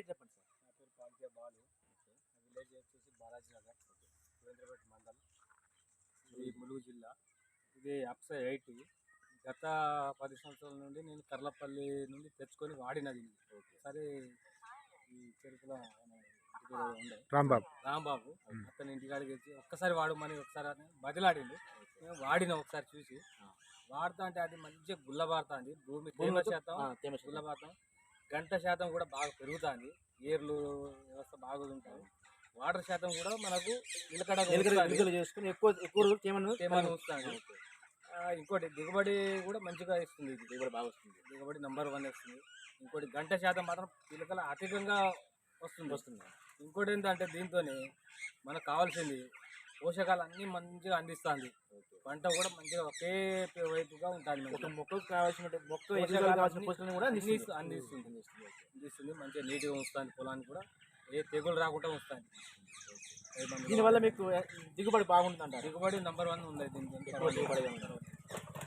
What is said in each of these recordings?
పేరు చెప్పండి సార్. నా పేరు పాల్కే బాలు. నా విలేజ్ వచ్చేసి బాలాజీ నగర్. సురేంద్రపేట మండల్. ఇది ములుగు జిల్లా. ఇది అప్స ఎయిట్ గత పది సంవత్సరాల నుండి నేను కర్లపల్లి నుండి తెచ్చుకొని వాడినది ఇది. ఒకసారి ఈ చెరుకుల రాంబాబు. రాంబాబు. అతని ఇంటికాడికి వచ్చి ఒక్కసారి వాడమని ఒకసారి అని బదిలాడిండు. నేను వాడిన ఒకసారి చూసి. వాడుతా అంటే అది మంచిగా గుల్లబారుతుంది భూమి తేమ శాతం. గుల్లబారుతాం గంట శాతం కూడా బాగా పెరుగుతుంది. ఏర్లు వ్యవస్థ బాగా ఉంటుంది. వాటర్ శాతం కూడా మనకు నిలకడ చేసుకుని ఎక్కువ ఎక్కువ రోజులు తేమను తేమను ఉంచుతుంది ఇంకోటి దిగుబడి కూడా మంచిగా ఇస్తుంది. ఇది దిగుబడి బాగా వస్తుంది. దిగుబడి నంబర్ వన్ వస్తుంది. ఇంకోటి గంట శాతం మాత్రం పిలకల అధికంగా వస్తుంది. వస్తుంది. ఇంకోటి ఏంటంటే దీంతో మనకు కావాల్సింది పోషకాలు అన్నీ మంచిగా అందిస్తుంది. పంట కూడా మంచిగా ఒకే వైపుగా ఉంటుంది ఒక. మొక్కకు కావాల్సిన మొక్క కావాల్సిన పోషకాలను కూడా అందిస్తుంది. అందిస్తుంది మంచిగా నీట్గా ఉంచుతుంది పొలాన్ని కూడా. ఏ తెగులు రాకుండా ఉంచుతుంది. మందులు దీనివల్ల మీకు దిగుబడి బాగుంటుంది అంటారు దిగుబడి నంబర్ వన్ ఉంది దీనికి. ఎక్కువ దిగుబడి ఉంది.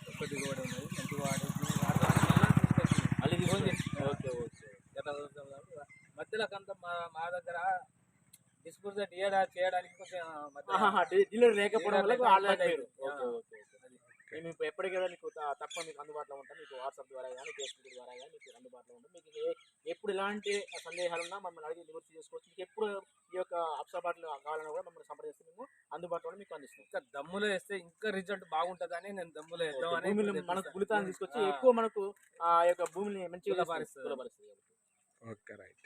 ఎక్కువ దిగుబడి ఉన్నది మంచిగా మళ్ళీ ఓకే ఓకే. సంవత్సరంలో మధ్యలో కొంత మా మా దగ్గర డిస్పోజల్ చేయడానికి కొంచెం డీలర్ లేకపోవడం వల్ల ఆన్లైన్. మేము ఇప్పుడు మీకు తప్ప మీకు అందుబాటులో ఉంటాం మీకు వాట్సాప్ ద్వారా కానీ ఫేస్బుక్ ద్వారా కానీ మీకు అందుబాటులో ఉంటాం మీకు ఎప్పుడు ఎలాంటి సందేహాలు ఉన్నా మమ్మల్ని అడిగి నివృత్తి చేసుకోవచ్చు మీకు ఎప్పుడు ఈ యొక్క అప్సబాట్లు కావాలన్నా కూడా మమ్మల్ని సంప్రదిస్తే మేము అందుబాటులో మీకు అందిస్తాం ఇంకా దమ్ములో వేస్తే ఇంకా రిజల్ట్ బాగుంటదని నేను దమ్ములో వేద్దామని మనకు. గుళితాన్ని తీసుకొచ్చి. ఎక్కువ మనకు ఆ యొక్క భూమిని మంచిగా. గుల్లబారిస్తుంది. Okay right